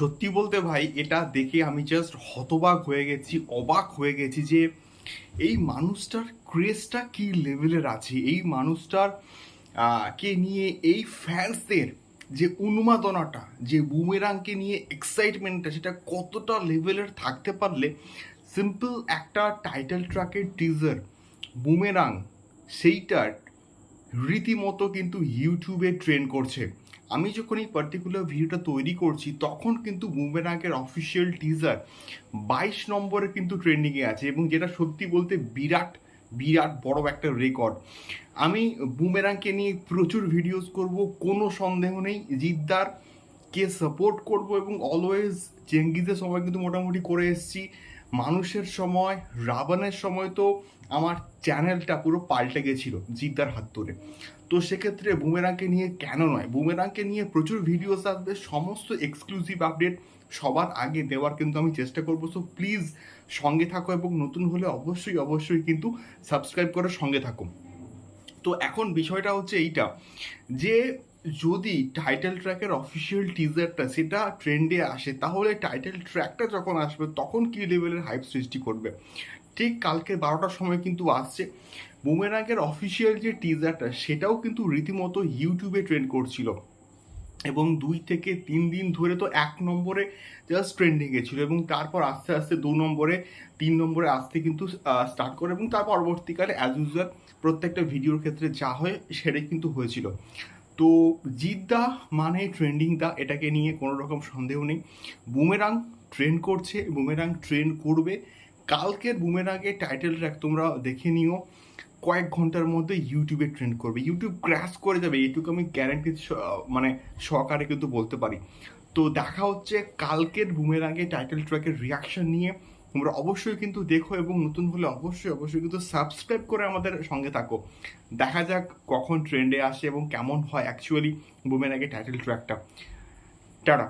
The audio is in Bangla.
সত্যি বলতে ভাই, এটা দেখে আমি জাস্ট হতবাক হয়ে গেছি, অবাক হয়ে গেছি যে এই মানুষটার ক্রেজটা কি লেভেলের আছে? এই মানুষটার কে নিয়ে, এই ফ্যান্সদের যে উন্মাদনাটা, যে বুমেরাংকে নিয়ে এক্সাইটমেন্টটা সেটা কতটা লেভেলের থাকতে পারলে সিম্পল একটা টাইটেল ট্র্যাকের টিজার বুমেরাং সেইটার রীতিমতো কিন্তু ইউটিউবে ট্রেন করছে। আমি যখন এই পার্টিকুলার ভিডিওটা তৈরি করছি, তখন কিন্তু বুমেরাঙ্কের অফিসিয়াল টিজার বাইশ নম্বরে কিন্তু ট্রেন্ডিংয়ে আছে এবং যেটা সত্যি বলতে বিরাট বিরাট বড় একটা রেকর্ড আমি বুমেরাংকে নিয়ে প্রচুর ভিডিওস করব, কোনো সন্দেহ নেই। জিদ্দার কে সাপোর্ট করব এবং অলওয়েজ চেঙ্গিজের সময় কিন্তু মোটামুটি করে এসেছি। মানুষের সময়, রাবণের সময় তো আমার চ্যানেলটা পুরো পাল্টে গেছিল জিদ্দার হাত ধরে। তো সেক্ষেত্রে বুমেরাংকে নিয়ে কেন নয়? বুমেরাংকে নিয়ে প্রচুর ভিডিওস আসবে, সমস্ত এক্সক্লুসিভ আপডেট সবার আগে দেওয়ার কিন্তু আমি চেষ্টা করব। সো প্লিজ সঙ্গে থাকো এবং নতুন হলে অবশ্যই অবশ্যই কিন্তু সাবস্ক্রাইব করে সঙ্গে থাকো। তো এখন বিষয়টা হচ্ছে এইটা যে যদি টাইটেল ট্র্যাকের অফিসিয়াল টিজারটা সেটা ট্রেন্ডে আসে, তাহলে টাইটেল ট্র্যাকটা যখন আসবে, তখন কি লেভেলের হাইপ সৃষ্টি করবে? ঠিক কালকে বারোটার সময় কিন্তু আসছে। বুমেরাঙ্গের অফিসিয়াল যে টিজারটা সেটাও কিন্তু রীতিমতো ইউটিউবে ট্রেন্ড করছিল। এবং দুই থেকে তিন দিন ধরে তো এক নম্বরে জাস্ট ট্রেন্ডিং গেছিল এবং তারপর আস্তে আস্তে দু নম্বরে, তিন নম্বরে আসতে কিন্তু স্টার্ট করে এবং তার পরবর্তীকালে অ্যাজ ইউজুয়াল প্রত্যেকটা ভিডিওর ক্ষেত্রে যা হয়, সেটাই কিন্তু হয়েছিল। তো জিদ্দা মানে ট্রেন্ডিং দা, এটাকে নিয়ে কোনো রকম সন্দেহ নেই। বুমেরাং ট্রেন্ড করছে, বুমেরাং ট্রেন্ড করবে। কালকের বুমেরাংয়ের টাইটেল ট্র্যাক তোমরা দেখে নিও। কয়েক ঘণ্টার মধ্যে ইউটিউবে ট্রেন্ড করবে। ইউটিউব ক্র্যাশ করে যাবে, এইটুকু আমি গ্যারান্টি মানে সহকারে কিন্তু বলতে পারি। তো দেখা হচ্ছে কালকের বুমেরাঙ্গে টাইটেল ট্র্যাকের রিয়াকশন নিয়ে। তোমরা অবশ্যই কিন্তু দেখো এবং নতুন হলে অবশ্যই অবশ্যই কিন্তু সাবস্ক্রাইব করে আমাদের সঙ্গে থাকো। দেখা যাক কখন ট্রেন্ডে আসে এবং কেমন হয় অ্যাকচুয়ালি বুমেন আগে টাইটেল ট্র্যাকটা টাটা।